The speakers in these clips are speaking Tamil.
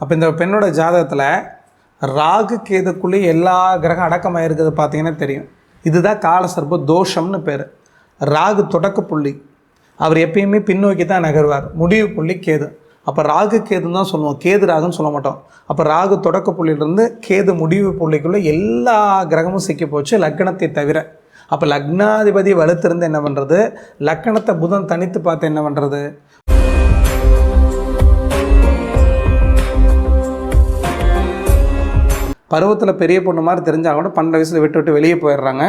அப்போ இந்த பெண்ணோட ஜாதகத்தில் ராகு கேதுக்குள்ளே எல்லா கிரகம் அடக்கமாக இருக்கிறது பார்த்தீங்கன்னா தெரியும். இதுதான் காலசர்ப தோஷம்னு பேர். ராகு தொடக்க புள்ளி. அவர் எப்பயுமே பின்னோக்கி தான் நகர்வார். முடிவு புள்ளி கேது. அப்போ ராகு கேதுன்னு தான் சொல்லுவோம். கேது ராகுன்னு சொல்ல மாட்டோம். அப்போ ராகு தொடக்க புள்ளியிலிருந்து கேது முடிவு புள்ளிக்குள்ளே எல்லா கிரகமும் சிக்கி போச்சு லக்னத்தை தவிர. அப்போ லக்னாதிபதி வலுத்திருந்து என்ன பண்ணுறது லக்கணத்தை புதன் தனித்து பார்த்து என்ன பண்ணுறது பருவத்தில் பெரிய பொண்ணு மாதிரி தெரிஞ்சால் கூட பன்னெண்டு வயசில் விட்டு விட்டு வெளியே போயிடுறாங்க.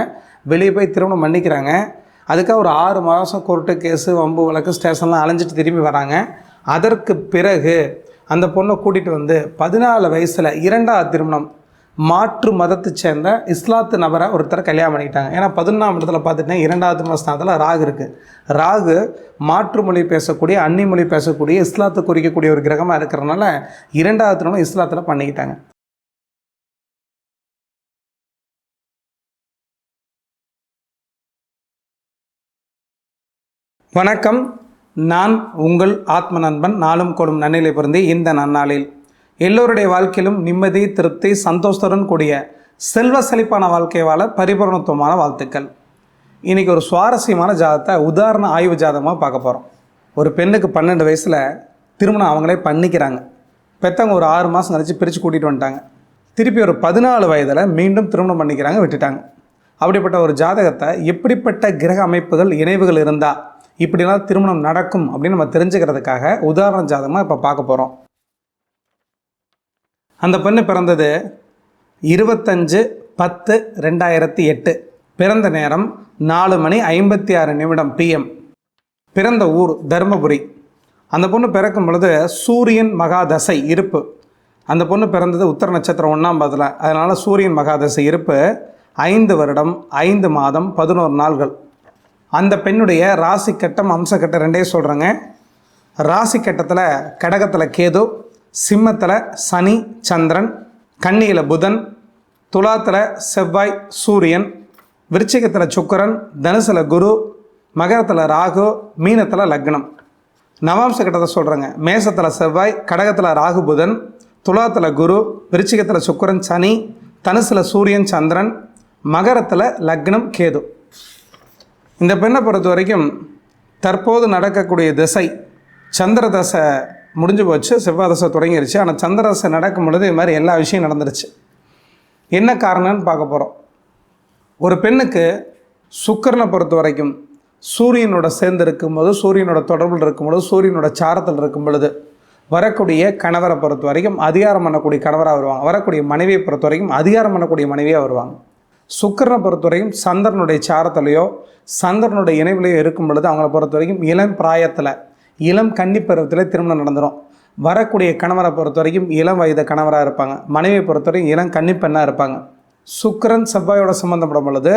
வெளியே போய் திருமணம் பண்ணிக்கிறாங்க. அதுக்காக ஒரு ஆறு மாதம் கோர்ட்டு கேஸு வம்பு வழக்கு ஸ்டேஷன்லாம் அலைஞ்சிட்டு திரும்பி வராங்க. அதற்கு பிறகு அந்த பொண்ணை கூட்டிகிட்டு வந்து பதினாலு வயசில் இரண்டாவது திருமணம் மாற்று மதத்தை சேர்ந்த இஸ்லாத்து நபரை ஒருத்தரை கல்யாணம் பண்ணிக்கிட்டாங்க. ஏன்னா பதினொன்றாம் இடத்துல பார்த்துட்டேன் இரண்டாவது திருமண ஸ்தானத்தில் ராகு இருக்குது ராகு மாற்று மொழி பேசக்கூடிய அன்னி மொழி பேசக்கூடிய இஸ்லாத்தை குறிக்கக்கூடிய ஒரு கிரகமாக இருக்கிறனால இரண்டாவது திருமணம் இஸ்லாத்தில் பண்ணிக்கிட்டாங்க. வணக்கம். நான் உங்கள் ஆத்ம நண்பன் நாளும் கொடும் நன்னிலை பிறந்து இந்த நன்னாளில். எல்லோருடைய வாழ்க்கையிலும் நிம்மதி திருப்தி சந்தோஷத்துடன் கூடிய செல்வ செழிப்பான வாழ்க்கை வாழ பரிபூரணத்துவமான வாழ்த்துக்கள். இன்றைக்கி ஒரு சுவாரஸ்யமான ஜாதத்தை உதாரண ஆய்வு ஜாதகமாக பார்க்க போகிறோம் ஒரு பெண்ணுக்கு பன்னெண்டு வயசில் திருமணம் அவங்களே பண்ணிக்கிறாங்க. பெற்றவங்க ஒரு ஆறு மாதம் கழிச்சு பிரித்து கூட்டிகிட்டு வந்துட்டாங்க. திருப்பி ஒரு பதினாலு வயதில் மீண்டும் திருமணம் பண்ணிக்கிறாங்க விட்டுட்டாங்க. அப்படிப்பட்ட ஒரு ஜாதகத்தை எப்படிப்பட்ட கிரக அமைப்புகள் இணைவுகள் இருந்தால் இப்படிலாம் திருமணம் நடக்கும் அப்படின்னு நம்ம தெரிஞ்சுக்கிறதுக்காக உதாரண ஜாதகமாக இப்போ பார்க்க போகிறோம் அந்த பெண்ணு பிறந்தது இருபத்தஞ்சு பத்து ரெண்டாயிரத்தி எட்டு. பிறந்த நேரம் நாலு மணி ஐம்பத்தி ஆறு நிமிடம் பிஎம் பிறந்த ஊர் தருமபுரி. அந்த பொண்ணு பிறக்கும் பொழுது சூரியன் மகாதசை இருப்பு. அந்த பொண்ணு பிறந்தது உத்தர நட்சத்திரம் ஒன்றாம் பதில் அதனால் சூரியன் மகாதசை இருப்பு ஐந்து வருடம் ஐந்து மாதம் பதினோரு நாள்கள். அந்த பெண்ணுடைய ராசி கட்டம் அம்சக்கட்டம் ரெண்டே சொல்கிறேங்க ராசி கட்டத்தில் கடகத்தில் கேது சிம்மத்தில் சனி சந்திரன் கன்னியில் புதன் துலாத்தில் செவ்வாய் சூரியன் விருச்சிகத்தில் சுக்கிரன் தனுசில் குரு மகரத்தில் ராகு மீனத்தில் லக்னம். நவாம்ச கட்டத்தை சொல்கிறேங்க மேசத்தில் செவ்வாய் கடகத்தில் ராகு புதன் துலாத்தில் குரு விருச்சிகத்தில் சுக்கரன் சனி தனுசில் சூரியன் சந்திரன் மகரத்தில் லக்னம் கேது. இந்த பெண்ணை பொறுத்த வரைக்கும் தற்போது நடக்கக்கூடிய திசை சந்திர தசை முடிஞ்சு போச்சு செவ்வாய் தசை தொடங்கிருச்சு. ஆனால் சந்திர தசை நடக்கும் பொழுது இது மாதிரி எல்லா விஷயம் நடந்துருச்சு. என்ன காரணம்னு பார்க்க போகிறோம் ஒரு பெண்ணுக்கு சுக்கரனை பொறுத்த வரைக்கும் சூரியனோட சேர்ந்து இருக்கும்போது சூரியனோட தொடர்பில் இருக்கும்பொழுது சூரியனோட சாரத்தில் இருக்கும் பொழுது வரக்கூடிய கணவரை பொறுத்த வரைக்கும் அதிகாரம் பண்ணக்கூடிய கணவராக வருவாங்க. வரக்கூடிய மனைவியை பொறுத்த வரைக்கும் அதிகாரம் பண்ணக்கூடிய மனைவியாக வருவாங்க. சுக்கரனை பொறுத்த வரைக்கும் சந்திரனுடைய சாரத்திலையோ சந்திரனுடைய இணைவிலையோ இருக்கும் பொழுது அவங்கள பொறுத்த வரைக்கும் இளம் பிராயத்தில் இளம் கன்னி பருவத்தில் திருமணம் நடந்துடும் வரக்கூடிய கணவரை பொறுத்த வரைக்கும் இளம் வயது கணவராக இருப்பாங்க. மனைவியை பொறுத்த வரைக்கும் இளம் கன்னி பெண்ணாக இருப்பாங்க. சுக்கிரன் செவ்வாயோட சம்மந்தப்படும் பொழுது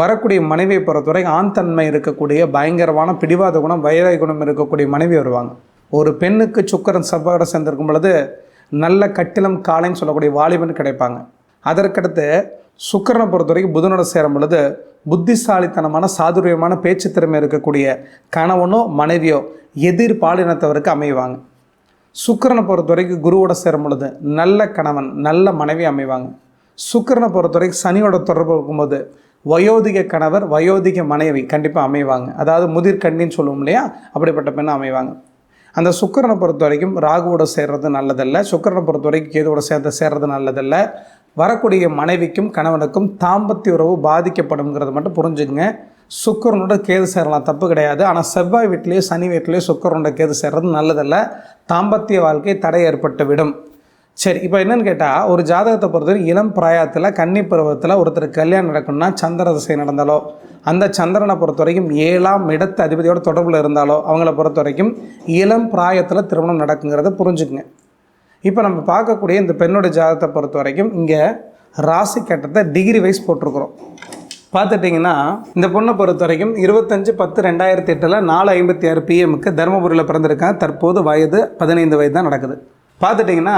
வரக்கூடிய மனைவியை பொறுத்தவரை ஆண் தன்மை இருக்கக்கூடிய பயங்கரமான பிடிவாத குணம் வைராய குணம் இருக்கக்கூடிய மனைவி வருவாங்க. ஒரு பெண்ணுக்கு சுக்கிரன் செவ்வாயோட சேர்ந்திருக்கும் பொழுது நல்ல கட்டிலம் காலைன்னு சொல்லக்கூடிய வாலிபன் கிடைப்பாங்க. அதற்கடுத்து சுக்கிரனை பொறுத்த வரைக்கும் புதனோட சேரும் பொழுது புத்திசாலித்தனமான சாதுரியமான பேச்சு திறமை இருக்கக்கூடிய கணவனோ மனைவியோ எதிர் பாலினத்தவருக்கு அமைவாங்க. சுக்கரனை பொறுத்த வரைக்கும் குருவோட சேரும் பொழுது நல்ல கணவன் நல்ல மனைவி அமைவாங்க. சுக்கரனை பொறுத்த வரைக்கும் சனியோட தொடர்பு இருக்கும்போது வயோதிக கணவர் வயோதிக மனைவி கண்டிப்பாக அமைவாங்க. அதாவது முதிர் கண்ணின்னு சொல்லுவோம் இல்லையா? அப்படிப்பட்ட பெண்ணை அமைவாங்க. அந்த சுக்கரனை பொறுத்த வரைக்கும் ராகுவோட சேர்றது நல்லதல்ல. சுக்கரனை பொறுத்த வரைக்கும் கேதுவோட சேர்ந்து சேர்றது நல்லதில்லை. வரக்கூடிய மனைவிக்கும் கணவனுக்கும் தாம்பத்திய உறவு பாதிக்கப்படும்ங்கிறத மட்டும் புரிஞ்சுங்க சுக்கரனோட கேது சேரலாம் தப்பு கிடையாது. ஆனால் செவ்வாய் வீட்லேயோ சனி வீட்லேயோ சுக்கரனோட கேது சேர்றது நல்லதல்ல. தாம்பத்திய வாழ்க்கை தடை ஏற்பட்டு விடும் சரி இப்போ என்னென்னு கேட்டால் ஒரு ஜாதகத்தை பொறுத்தவரை இளம் பிராயத்தில் கன்னி பருவத்தில் ஒருத்தர் கல்யாணம் நடக்கணும்னா சந்திர திசை நடந்தாலோ அந்த சந்திரனை பொறுத்த வரைக்கும் ஏழாம் இடத்து அதிபதியோட தொடர்பில் இருந்தாலோ அவங்கள பொறுத்த வரைக்கும் இளம் பிராயத்தில் திருமணம் நடக்குங்கிறத புரிஞ்சுக்குங்க. இப்போ நம்ம பார்க்கக்கூடிய இந்த பெண்ணோட ஜாதகத்தை பொறுத்த வரைக்கும் இங்கே ராசி கட்டத்தை டிகிரி வைஸ் போட்டிருக்கிறோம். பார்த்துட்டிங்கன்னா இந்த பொண்ணை பொறுத்த வரைக்கும் இருபத்தஞ்சு பத்து ரெண்டாயிரத்தி எட்டில் நாலு ஐம்பத்தி ஆறு பிஎம்க்கு தருமபுரியில் பிறந்திருக்காங்க தற்போது வயது பதினைந்து வயது தான் நடக்குது. பார்த்துட்டிங்கன்னா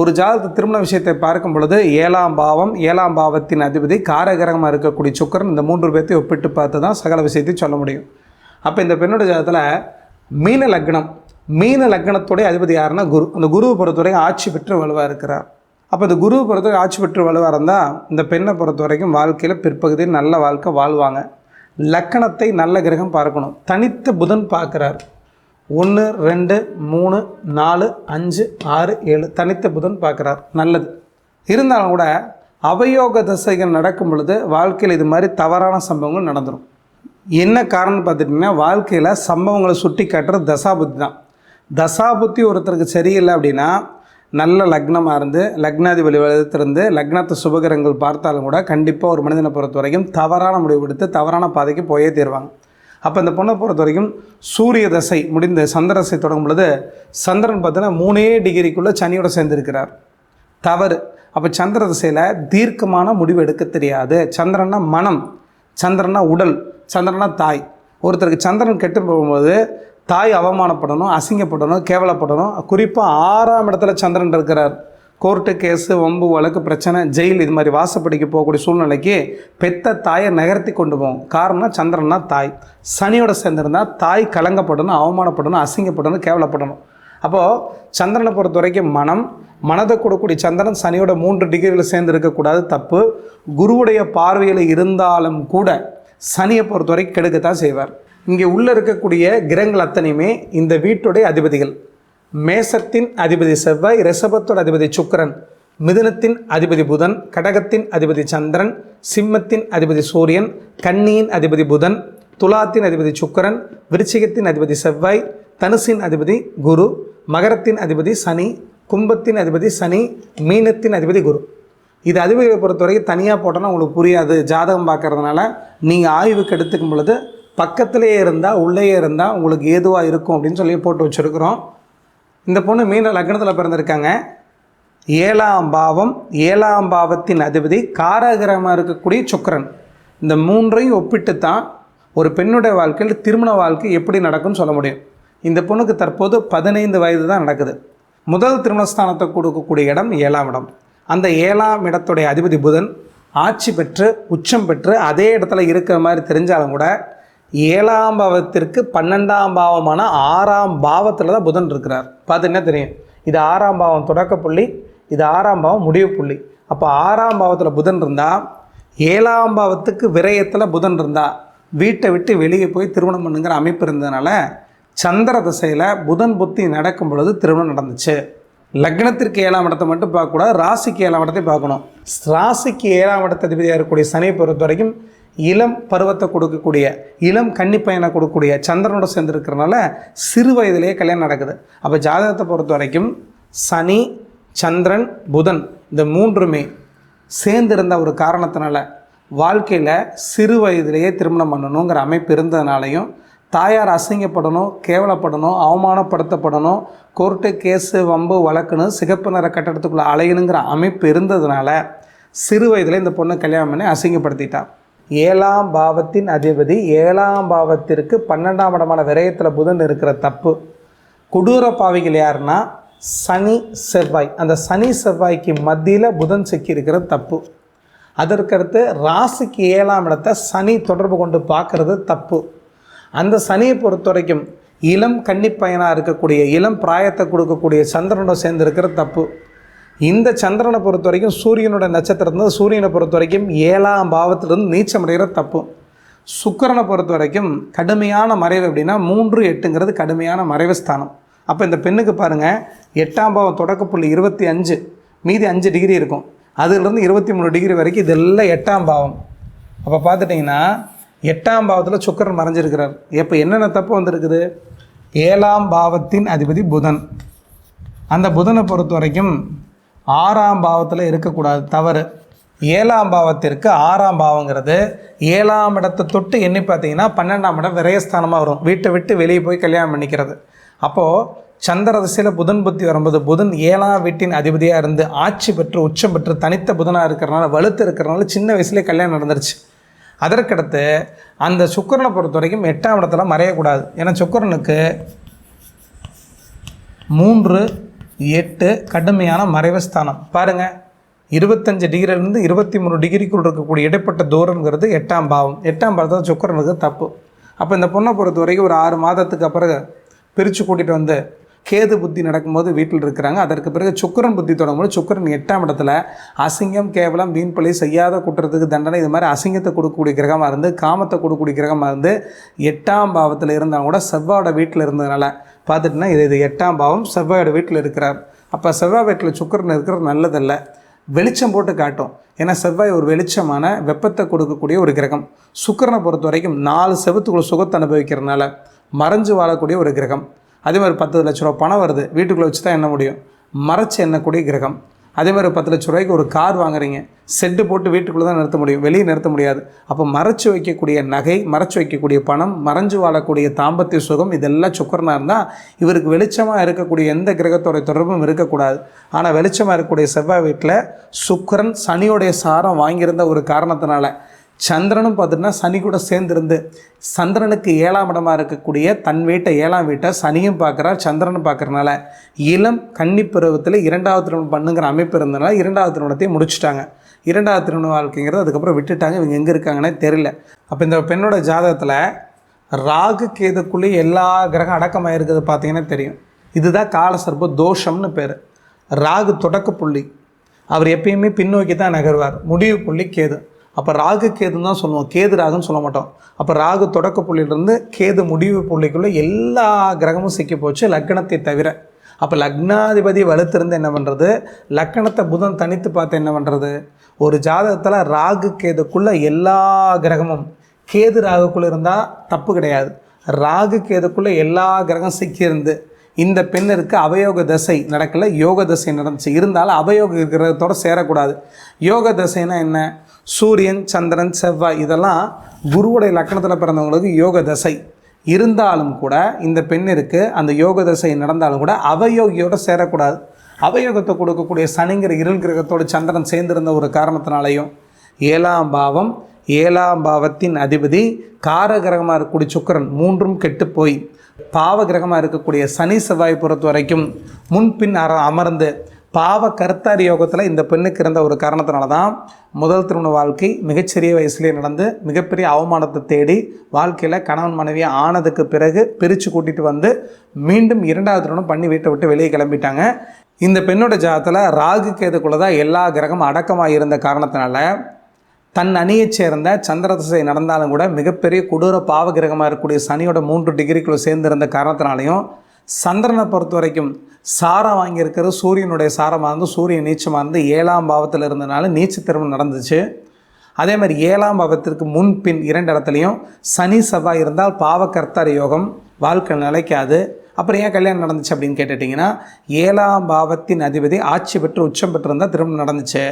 ஒரு ஜாதகத்தை திருமண விஷயத்தை பார்க்கும் பொழுது ஏழாம் பாவம் ஏழாம் பாவத்தின் அதிபதி காரகரகமாக இருக்கக்கூடிய சுக்கரன் இந்த மூன்று பேர்த்தையும் ஒப்பிட்டு பார்த்து தான் சகல விஷயத்தையும் சொல்ல முடியும். அப்போ இந்த பெண்ணோட ஜாதகத்தில் மீன லக்னம் மீன லக்னத்துடைய அதிபதி யாருன்னா குரு. அந்த குருவை பொறுத்தவரைக்கும் ஆட்சி பெற்று வலுவாக இருக்கிறார். அப்போ இந்த குருவை பொறுத்தவரை ஆட்சி பெற்று வலுவாக இருந்தால் இந்த பெண்ணை பொறுத்த வரைக்கும் வாழ்க்கையில் பிற்பகுதியில் நல்ல வாழ்க்கை வாழ்வாங்க. லக்கணத்தை நல்ல கிரகம் பார்க்கணும். தனித்த புதன் பார்க்குறார். ஒன்று ரெண்டு மூணு நாலு அஞ்சு ஆறு ஏழு தனித்த புதன் பார்க்குறார். நல்லது. இருந்தாலும் கூட அவயோக திசைகள் நடக்கும் பொழுது வாழ்க்கையில் இது மாதிரி தவறான சம்பவங்கள் நடந்துடும் என்ன காரணம் பார்த்துட்டிங்கன்னா வாழ்க்கையில் சம்பவங்களை சுட்டி காட்டுற தசாபுத்தி தான். தசாபுத்தி ஒருத்தருக்கு சரியில்லை அப்படின்னா நல்ல லக்னமாக இருந்து லக்னாதிபதி வளர்த்திருந்து லக்னத்தை சுபகரங்கள் பார்த்தாலும் கூட கண்டிப்பாக ஒரு மனிதனை பொறுத்த வரைக்கும் தவறான முடிவு எடுத்து தவறான பாதைக்கு போயே தீர்வாங்க. அப்போ இந்த பொண்ணை பொறுத்த வரைக்கும் சூரிய தசை முடிந்த சந்திர தசை தொடங்கும் பொழுது சந்திரன் பார்த்தீங்கன்னா மூணே டிகிரிக்குள்ளே சனியோட சேர்ந்திருக்கிறார். தவறு. அப்போ சந்திர திசையில் தீர்க்கமான முடிவு எடுக்க தெரியாது. சந்திரன்னா மனம் சந்திரனா உடல் சந்திரனா தாய். ஒருத்தருக்கு சந்திரன் கெட்டு போகும்போது தாய் அவமானப்படணும் அசிங்கப்படணும் கேவலப்படணும். குறிப்பாக ஆறாம் இடத்துல சந்திரன் இருக்கிறார். கோர்ட்டு கேஸு வம்பு வழக்கு பிரச்சனை ஜெயில் இது மாதிரி வாசப்படிக்கு போகக்கூடிய சூழ்நிலைக்கு பெத்த தாயை நகர்த்தி கொண்டு போவோம் காரணம் சந்திரன்னா தாய். சனியோட சேர்ந்திருந்தால் தாய் கலங்கப்படணும் அவமானப்படணும் அசிங்கப்படணும் கேவலப்படணும். அப்போது சந்திரனை பொறுத்த வரைக்கும் மனம் மனதை கூடக்கூடிய சந்திரன் சனியோட மூன்று டிகிரியில் சேர்ந்து இருக்கக்கூடாது தப்பு. குருவுடைய பார்வையில் இருந்தாலும் கூட சனியை பொறுத்த வரைக்கும் கெடுக்கத்தான் செய்வார். இங்கே உள்ளே இருக்கக்கூடிய கிரகங்கள் அத்தனையுமே இந்த வீட்டுடைய அதிபதிகள். மேசத்தின் அதிபதி செவ்வாய் ரிஷபத்தோட அதிபதி சுக்கரன் மிதுனத்தின் அதிபதி புதன் கடகத்தின் அதிபதி சந்திரன் சிம்மத்தின் அதிபதி சூரியன் கன்னியின் அதிபதி புதன் துலாத்தின் அதிபதி சுக்கரன் விருச்சிகத்தின் அதிபதி செவ்வாய் தனுசின் அதிபதி குரு மகரத்தின் அதிபதி சனி கும்பத்தின் அதிபதி சனி மீனத்தின் அதிபதி குரு. இது அதிபதியை பொறுத்தவரைக்கும் தனியாக போட்டோன்னா உங்களுக்கு புரியாது. ஜாதகம் பார்க்கறதுனால நீங்கள் ஆய்வுக்கு எடுத்துக்கும் பொழுது பக்கத்துலேயே இருந்தால் உள்ளேயே இருந்தால் உங்களுக்கு ஏதுவாக இருக்கும் அப்படின்னு சொல்லி போட்டு வச்சுருக்குறோம். இந்த பொண்ணு மீன லக்னத்தில் பிறந்திருக்காங்க. ஏழாம் பாவம் ஏழாம் பாவத்தின் அதிபதி காரகிரமாக இருக்கக்கூடிய சுக்கரன். இந்த மூன்றையும் ஒப்பிட்டு தான் ஒரு பெண்ணுடைய வாழ்க்கையில் திருமண வாழ்க்கை எப்படி நடக்கும்னு சொல்ல முடியும். இந்த பொண்ணுக்கு தற்போது பதினைந்து வயது தான் நடக்குது. முதல் திருமணஸ்தானத்தை கொடுக்கக்கூடிய இடம் ஏழாம் இடம். அந்த ஏழாம் இடத்துடைய அதிபதி புதன் ஆட்சி பெற்று உச்சம் பெற்று அதே இடத்துல இருக்கிற மாதிரி தெரிஞ்சாலும் கூட ஏழாம் பாவத்திற்கு பன்னெண்டாம் பாவமான ஆறாம் பாவத்தில் தான் புதன் இருக்கிறார். பார்த்தீங்கன்னா தெரியும்? இது ஆறாம் பாவம் தொடக்க புள்ளி இது ஆறாம் பாவம் முடிவு புள்ளி. அப்போ ஆறாம் பாவத்தில் புதன் இருந்தால் ஏழாம் பாவத்துக்கு விரயத்தில் புதன் இருந்தால் வீட்டை விட்டு வெளியே போய் திருமணம் பண்ணுங்கிற அமைப்பு இருந்ததுனால சந்திர திசையில் புதன் புத்தி நடக்கும் பொழுது திருமணம் நடந்துச்சு. லக்னத்திற்கு ஏழாம் இடத்தை மட்டும் பார்க்கக்கூடாது ராசிக்கு ஏழாம் இடத்தை பார்க்கணும். ராசிக்கு ஏழாம் இடத்த அதிபதியாக இருக்கக்கூடிய சனியை பொறுத்த வரைக்கும் இளம் பருவத்தை கொடுக்கக்கூடிய இளம் கன்னிப்பையனை கொடுக்கக்கூடிய சந்திரனோட சேர்ந்துருக்கிறனால சிறு வயதிலேயே கல்யாணம் நடக்குது. அப்போ ஜாதகத்தை பொறுத்த வரைக்கும் சனி சந்திரன் புதன் இந்த மூன்றுமே சேர்ந்திருந்த ஒரு காரணத்தினால வாழ்க்கையில் சிறு வயதிலேயே திருமணம் பண்ணணுங்கிற அமைப்பு இருந்ததுனாலையும் தாயார் அசிங்கப்படணும் கேவலப்படணும் அவமானப்படுத்தப்படணும் கோர்ட்டு கேஸு வம்பு வழக்குன்னு சிகப்பு நிற கட்டடத்துக்குள்ளே அலையணுங்கிற அமைப்பு இருந்ததுனால சிறு வயதில் இந்த பொண்ணை கல்யாணம் பண்ணி அசிங்கப்படுத்திட்டான் ஏழாம் பாவத்தின் அதிபதி ஏழாம் பாவத்திற்கு பன்னெண்டாம் இடமான விரயத்தில் புதன் இருக்கிற தப்பு. கொடூர பாவிகள் யாருன்னா சனி செவ்வாய். அந்த சனி செவ்வாய்க்கு மத்தியில் புதன் சிக்கி இருக்கிற தப்பு. அதற்கடுத்து ராசிக்கு ஏழாம் இடத்தை சனி தொடர்பு கொண்டு பார்க்கறது தப்பு. அந்த சனியை பொறுத்த வரைக்கும் இளம் கன்னிப்பையனாக இருக்கக்கூடிய இளம் பிராயத்தை கொடுக்கக்கூடிய சந்திரனோட சேர்ந்து இருக்கிற தப்பு. இந்த சந்திரனை பொறுத்த வரைக்கும் சூரியனோட நட்சத்திரத்தில் சூரியனை பொறுத்த வரைக்கும் ஏழாம் பாவத்திலிருந்து நீச்சமடைகிற தப்பு. சுக்கிரனை பொறுத்த வரைக்கும் கடுமையான மறைவு அப்படின்னா மூன்று எட்டுங்கிறது கடுமையான மறைவு ஸ்தானம். அப்போ இந்த பெண்ணுக்கு பாருங்கள் எட்டாம் பாவம் தொடக்கப்புள்ளி இருபத்தி அஞ்சு மீதி அஞ்சு டிகிரி இருக்கும். அதுலேருந்து இருபத்தி மூணு டிகிரி வரைக்கும் இதெல்லாம் எட்டாம் பாவம். அப்போ பார்த்துட்டிங்கன்னா எட்டாம் பாவத்தில் சுக்கரன் மறைஞ்சிருக்கிறார். இப்போ என்னென்ன தப்பு வந்திருக்குது? ஏழாம் பாவத்தின் அதிபதி புதன். அந்த புதனை பொறுத்த வரைக்கும் ஆறாம் பாவத்தில் இருக்கக்கூடாது. தவறு. ஏழாம் பாவத்திற்கு ஆறாம் பாவங்கிறது ஏழாம் இடத்தை தொட்டு எண்ணி பார்த்தீங்கன்னா பன்னெண்டாம் இடம் விரயஸ்தானமாக வரும். வீட்டை விட்டு வெளியே போய் கல்யாணம் பண்ணிக்கிறது. அப்போது சந்திர திசையில் புதன் புத்தி வரும்போது புதன் ஏழாம் வீட்டின் அதிபதியாக இருந்து ஆட்சி பெற்று உச்சம் பெற்று தனித்த புதனாக இருக்கிறனால வலுத்து இருக்கிறனால சின்ன வயசுலேயே கல்யாணம் நடந்துருச்சு. அதற்கடுத்து அந்த சுக்கரனை பொறுத்த வரைக்கும் எட்டாம் இடத்துல மறையக்கூடாது. ஏன்னா சுக்கிரனுக்கு மூன்று எட்டு கடுமையான மறைவு ஸ்தானம். பாருங்கள் இருபத்தஞ்சு டிகிரிலேருந்து இருபத்தி மூணு டிகிரிக்குள் இருக்கக்கூடிய இடைப்பட்ட தூரங்கிறது எட்டாம் பாவம். எட்டாம் பாவத்தில் சுக்கரனுக்கு தப்பு. அப்போ இந்த பொண்ணை பொறுத்த வரைக்கும் ஒரு ஆறு மாதத்துக்கு பிறகு பிரித்து கூட்டிகிட்டு வந்து கேது புத்தி நடக்கும்போது வீட்டில் இருக்கிறாங்க. அதற்கு பிறகு சுக்கரன் புத்தி தொடங்கும்போது சுக்கரன் எட்டாம் இடத்துல அசிங்கம் கேவலம் வீண்பழி செய்யாத குற்றத்துக்கு தண்டனை இது மாதிரி அசிங்கத்தை கொடுக்கக்கூடிய கிரகமாக இருந்து காமத்தை கொடுக்கக்கூடிய கிரகமாக இருந்து எட்டாம் பாவத்தில் இருந்தாலும் கூட செவ்வாவோட வீட்டில் இருந்ததுனால பார்த்துட்டுனா இது இது எட்டாம் பாவம் செவ்வாயோட வீட்டில் இருக்கிறார். அப்போ செவ்வாய் வீட்டில் சுக்கரன் இருக்கிறது நல்லதல்ல. வெளிச்சம் போட்டு காட்டும். ஏன்னா செவ்வாய் ஒரு வெளிச்சமான வெப்பத்தை கொடுக்கக்கூடிய ஒரு கிரகம். சுக்கரனை பொறுத்த வரைக்கும் நாலு செவத்துக்குள்ள சுகத்தை அனுபவிக்கிறதுனால மறைஞ்சு வாழக்கூடிய ஒரு கிரகம். அதே மாதிரி பத்து லட்ச ரூபா பணம் வருது. வீட்டுக்குள்ளே வச்சு தான் எண்ண முடியும். மறைச்சு எண்ணக்கூடிய கிரகம். அதே மாதிரி பத்து லட்ச ரூபாய்க்கு ஒரு கார் வாங்குறீங்க. செட்டு போட்டு வீட்டுக்குள்ளே தான் நிறுத்த முடியும். வெளியே நிறுத்த முடியாது. அப்போ மறைச்சு வைக்கக்கூடிய நகை மறைச்சு வைக்கக்கூடிய பணம் மறைஞ்சு வாழக்கூடிய தாம்பத்திய சுகம் இதெல்லாம் சுக்கரனாக இருந்தால் இவருக்கு வெளிச்சமாக இருக்கக்கூடிய எந்த கிரகத்தோட தொடர்பும் இருக்கக்கூடாது. ஆனால் வெளிச்சமாக இருக்கக்கூடிய செவ்வாய் வீட்டில் சுக்கரன் சனியோடைய சாரம் வாங்கியிருந்த ஒரு காரணத்தினால சந்திரனும் பார்த்துட்டுனா சனி கூட சேர்ந்துருந்து சந்திரனுக்கு ஏழாம் இடமாக இருக்கக்கூடிய தன் வீட்டை ஏழாம் வீட்டை சனியும் பார்க்குறார் சந்திரனும் பார்க்குறனால இளம் கன்னி பருவத்தில் இரண்டாவது திருமணம் பண்ணுங்கிற அமைப்பு இருந்தனால இரண்டாவது திருமணத்தையும் முடிச்சுட்டாங்க. இரண்டாவது திருமண வாழ்க்கைங்கிறது அதுக்கப்புறம் விட்டுட்டாங்க. இவங்க எங்கே இருக்காங்கன்னே தெரியல. அப்போ இந்த பெண்ணோட ஜாதகத்தில் ராகு கேதுக்குள்ளே எல்லா கிரகம் அடக்கமாக இருக்கிறது பார்த்தீங்கன்னா தெரியும். இதுதான் காலசர்ப தோஷம்னு பேர். ராகு தொடக்க புள்ளி. அவர் எப்பயுமே பின்னோக்கி தான் நகர்வார். முடிவு புள்ளி கேது. அப்போ ராகு கேதுன்னு தான் சொல்லுவோம். கேது ராகுன்னு சொல்ல மாட்டோம். அப்போ ராகு தொடக்க புள்ளியிலிருந்து கேது முடிவு புள்ளிக்குள்ளே எல்லா கிரகமும் சிக்கி போச்சு லக்னத்தை தவிர. அப்போ லக்னாதிபதி வலுத்திருந்து என்ன பண்ணுறது லக்கணத்தை புதன் தனித்து பார்த்து என்ன பண்ணுறது ஒரு ஜாதகத்தில் ராகு கேதுக்குள்ளே எல்லா கிரகமும் கேது ராகுக்குள்ளே இருந்தால் தப்பு கிடையாது. ராகு கேதுக்குள்ளே எல்லா கிரகம் சிக்கியிருந்து இந்த பெண்ணிற்கு அவயோக தசை நடக்கல. யோக தசை நடந்துச்சு. இருந்தாலும் அவயோக கிரகத்தோட சேரக்கூடாது. யோக தசைனா என்ன? சூரியன் சந்திரன் செவ்வாய் இதெல்லாம் குருவுடைய லக்கணத்தில் பிறந்தவங்களுக்கு யோக தசை. இருந்தாலும் கூட இந்த பெண்ணிற்கு அந்த யோக தசை நடந்தாலும் கூட அவயோகியோட சேரக்கூடாது. அவயோகத்தை கொடுக்கக்கூடிய சனிங்கிற இருள் கிரகத்தோடு சந்திரன் சேர்ந்திருந்த ஒரு காரணத்தினாலையும் ஏழாம் பாவம் ஏழாம் பாவத்தின் அதிபதி காரகிரகமாக இருக்கக்கூடிய சுக்கிரன். மூன்றும் கெட்டு போய் பாவ கிரகமாக இருக்கக்கூடிய சனி செவ்வாய் பொறுத்த வரைக்கும் முன்பின் அற அமர்ந்து பாவ கர்த்தார் யோகத்தில் இந்த பெண்ணுக்கு இருந்த ஒரு காரணத்தினால தான் முதல் திருமண வாழ்க்கை மிகச்சிறிய வயசுலேயே நடந்து மிகப்பெரிய அவமானத்தை தேடி வாழ்க்கையில் கணவன் மனைவி ஆனதுக்கு பிறகு பிரித்து கூட்டிகிட்டு வந்து மீண்டும் இரண்டாவது திருமணம் பண்ணி வீட்டை விட்டு வெளியே கிளம்பிட்டாங்க. இந்த பெண்ணோட ஜாதத்தில் ராகு கேதுக்குள்ள தான் எல்லா கிரகமும் அடக்கமாக இருந்த காரணத்தினால தன் அணியைச் சேர்ந்த சந்திரதசை நடந்தாலும் கூட மிகப்பெரிய கொடூர பாவகிரகமாக இருக்கக்கூடிய சனியோட மூன்று டிகிரிக்குள்ளே சேர்ந்திருந்த காரணத்தினாலையும் சந்திரனை பொறுத்த வரைக்கும் சாரம் வாங்கியிருக்கிறது சூரியனுடைய சாரமாக இருந்து சூரியன் நீச்சமாக இருந்து ஏழாம் பாவத்தில் இருந்தனால நீச்ச திருமணம் நடந்துச்சு. அதே மாதிரி ஏழாம் பாவத்திற்கு முன் பின் இரண்டு இடத்துலையும் சனி செவ்வாய் இருந்தால் பாவகர்த்தார் யோகம் வாழ்க்கை நிலைக்காது. அப்புறம் ஏன் கல்யாணம் நடந்துச்சு அப்படின்னு கேட்டுட்டிங்கன்னா ஏழாம் பாவத்தின் அதிபதி ஆட்சி பெற்று உச்சம் பெற்றிருந்தால் திருமணம் நடந்துச்சு.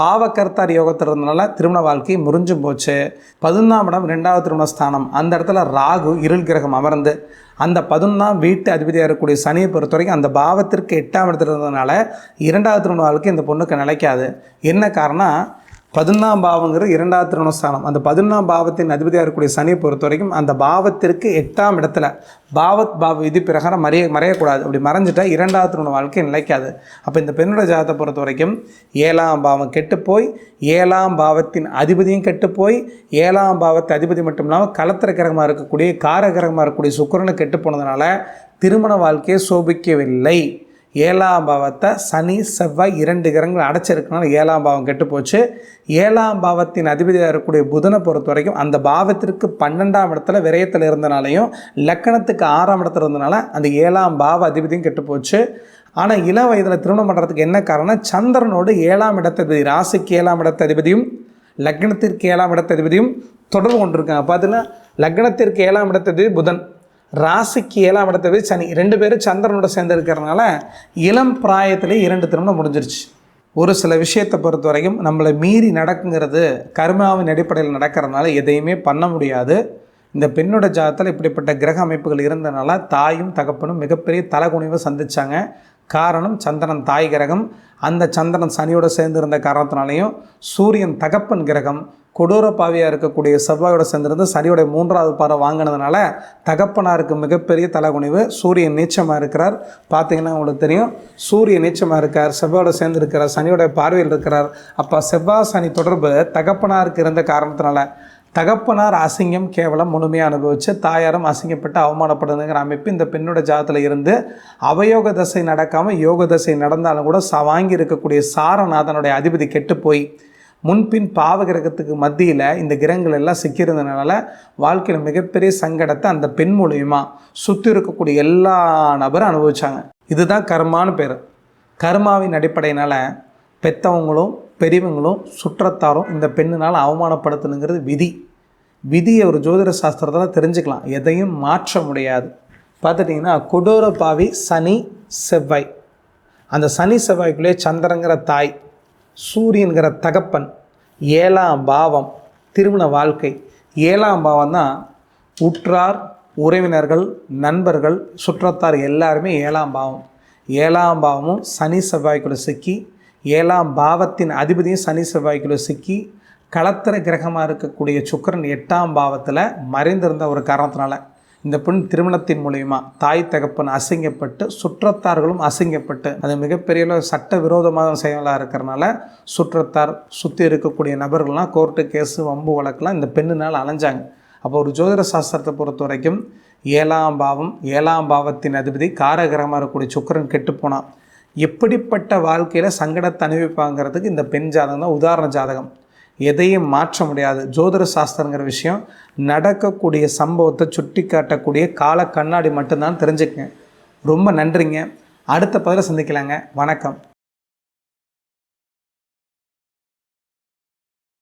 பாவக்கர்த்தார் யோகத்தில் இருந்தனால திருமண வாழ்க்கை முறிஞ்சும் போச்சு. பதினொன்றாம் இடம் ரெண்டாவது திருமண ஸ்தானம் அந்த இடத்துல ராகு இருள் கிரகம் அமர்ந்து அந்த பதினொன்றாம் வீட்டு அதிபதியாக இருக்கக்கூடிய சனியை பொறுத்த வரைக்கும் அந்த பாவத்திற்கு எட்டாம் இடத்துல இருந்ததுனால இரண்டாவது திருமண வாழ்க்கை இந்த பொண்ணுக்கு நிலைக்காது. என்ன காரணம் பதினொன்றாம் பாவங்கிறது இரண்டாவது திருமணஸ்தானம் அந்த பதினொன்றாம் பாவத்தின் அதிபதியாக இருக்கக்கூடிய சனியை பொறுத்த வரைக்கும் அந்த பாவத்திற்கு எட்டாம் இடத்துல பாவத் பாவ விதி பிரகாரம் மறைய மறையக்கூடாது. அப்படி மறைஞ்சிட்டா இரண்டாவது திருமண வாழ்க்கை நிலைக்காது. அப்போ இந்த பெண்ணோட ஜாதத்தை பொறுத்த வரைக்கும் ஏழாம் பாவம் கெட்டுப்போய் ஏழாம் பாவத்தின் அதிபதியும் கெட்டுப்போய் ஏழாம் பாவத்து அதிபதி மட்டும் இல்லாமல் களத்திர கிரகமாக இருக்கக்கூடிய கார கிரகமாக இருக்கக்கூடிய சுக்கரனு கெட்டு போனதுனால திருமண வாழ்க்கையை சோபிக்கவில்லை. ஏழாம் பாவத்தை சனி செவ்வாய் இரண்டு கிரகங்கள் அடைச்சிருக்கனால ஏழாம் பாவம் கெட்டு போச்சு ஏழாம் பாவத்தின் அதிபதியாக இருக்கக்கூடிய புதனை பொறுத்த வரைக்கும் அந்த பாவத்திற்கு பன்னெண்டாம் இடத்துல விரயத்தில் இருந்தனாலையும் லக்கணத்துக்கு ஆறாம் இடத்துல இருந்தனால அந்த ஏழாம் பாவ அதிபதியும் கெட்டு போச்சு ஆனால் இளம் வயதில் திருமணம் பண்ணுறதுக்கு என்ன காரணம்? சந்திரனோடு ஏழாம் இடத்ததிபதி ராசிக்கு ஏழாம் இடத்ததிபதியும் லக்னத்திற்கு ஏழாம் இடத்ததிபதியும் தொடர்பு கொண்டிருக்காங்க. பார்த்தீங்கன்னா லக்னத்திற்கு ஏழாம் இடத்ததிபதி புதன். ராசிக்கு ஏழாம் இடத்ததிபதி சனி ரெண்டு பேரும் சந்திரனோட சேர்ந்து இருக்கிறதுனால இளம் பிராயத்திலே இரண்டு திருமணம் முடிஞ்சிருச்சு. ஒரு சில விஷயத்தை பொறுத்த வரைக்கும் நம்மளை மீறி நடக்குங்கிறது கர்மாவின் அடிப்படையில் நடக்கிறதுனால எதையுமே பண்ண முடியாது. இந்த பெண்ணோட ஜாதத்தில் இப்படிப்பட்ட கிரக அமைப்புகள் இருந்தனால தாயும் தகப்பனும் மிகப்பெரிய தலைகுனிவை சந்திச்சாங்க. காரணம் சந்திரன் தாய் கிரகம். அந்த சந்திரன் சனியோட சேர்ந்து இருந்த காரணத்தினாலையும் சூரியன் தகப்பன் கிரகம். கொடூர பாவியாக இருக்கக்கூடிய செவ்வாயோட சேர்ந்திருந்து சனியோடைய மூன்றாவது பாறை வாங்கினதுனால தகப்பனாருக்கு மிகப்பெரிய தலைகுனிவு. சூரியன் நீச்சமாக இருக்கிறார். பார்த்தீங்கன்னா உங்களுக்கு தெரியும். சூரியன் நீச்சமாக இருக்கார். செவ்வாயோட சேர்ந்து இருக்கிறார் சனியோடைய பார்வையில் இருக்கிறார். அப்போ செவ்வாய் சனி தொடர்பு தகப்பனாருக்கு இருந்த காரணத்தினால தகப்பனார் அசிங்கம் கேவலம் முழுமையாக அனுபவிச்சு தாயாரும் அசிங்கப்பட்டு அவமானப்படுதுங்கிற அமைப்பு இந்த பெண்ணோட ஜாதத்தில் இருந்து அவயோக தசை நடக்காமல் யோக தசை நடந்தாலும் கூட ச வாங்கி இருக்கக்கூடிய சாரநாதனுடைய அதிபதி கெட்டு போய் முன்பின் பாவ கிரகத்துக்கு மத்தியில் இந்த கிரகங்கள் எல்லாம் சிக்கியிருந்தனால வாழ்க்கையில் மிகப்பெரிய சங்கடத்தை அந்த பெண் மூலியமா சுற்றி இருக்கக்கூடிய எல்லா நபரும் அனுபவிச்சாங்க. இதுதான் கர்மான்னு பேர். கர்மாவின் அடிப்படையினால் பெத்தவங்களும் பெரியவங்களும் சுற்றத்தாரும் இந்த பெண்ணினால் அவமானப்படுத்தணுங்கிறது விதி. விதியை ஒரு ஜோதிட சாஸ்திரத்தில் தெரிஞ்சுக்கலாம். எதையும் மாற்ற முடியாது. பார்த்துட்டிங்கன்னா கொடூர பாவி சனி செவ்வாய். அந்த சனி செவ்வாய்க்குள்ளே சந்திரங்கிற தாய். சூரியன்கிற தகப்பன் ஏழாம் பாவம் திருமண வாழ்க்கை. ஏழாம் பாவம் தான் உற்றார் உறவினர்கள் நண்பர்கள் சுற்றத்தார் எல்லாருமே ஏழாம் பாவம். ஏழாம் பாவமும் சனி செவ்வாய்க்குள்ள சிக்கி ஏழாம் பாவத்தின் அதிபதியும் சனி செவ்வாய்க்குள்ள சிக்கி கலத்திர கிரகமாக இருக்கக்கூடிய சுக்கரன் எட்டாம் பாவத்தில் மறைந்திருந்த ஒரு காரணத்தினால. இந்த பெண் திருமணத்தின் மூலயமா தாய் தகப்பன் அசிங்கப்பட்டு சுற்றத்தார்களும் அசிங்கப்பட்டு அது மிகப்பெரிய சட்ட விரோதமாக செயலாக இருக்கிறனால சுற்றத்தார் சுற்றி இருக்கக்கூடிய நபர்கள்லாம் கோர்ட்டு கேஸு வம்பு வழக்கெலாம் இந்த பெண்ணினால் அலைஞ்சாங்க. அப்போ ஒரு ஜோதிட சாஸ்திரத்தை பொறுத்த வரைக்கும் ஏழாம் பாவம் ஏழாம் பாவத்தின் அதிபதி காரகிரகமாக இருக்கக்கூடிய சுக்கரன் கெட்டு போனான். எப்படிப்பட்ட வாழ்க்கையில் சங்கடத்தை அனுபவிப்பாங்கிறதுக்கு இந்த பெண் ஜாதகம் தான் உதாரண ஜாதகம். எதையும் மாற்ற முடியாது. ஜோதிட சாஸ்திரங்கிற விஷயம் நடக்கக்கூடிய சம்பவத்தை சுட்டி காட்டக்கூடிய கால கண்ணாடி மட்டும்தான் தெரிஞ்சுக்கங்க. ரொம்ப நன்றிங்க. அடுத்த பதில சந்திக்கலாங்க. வணக்கம்.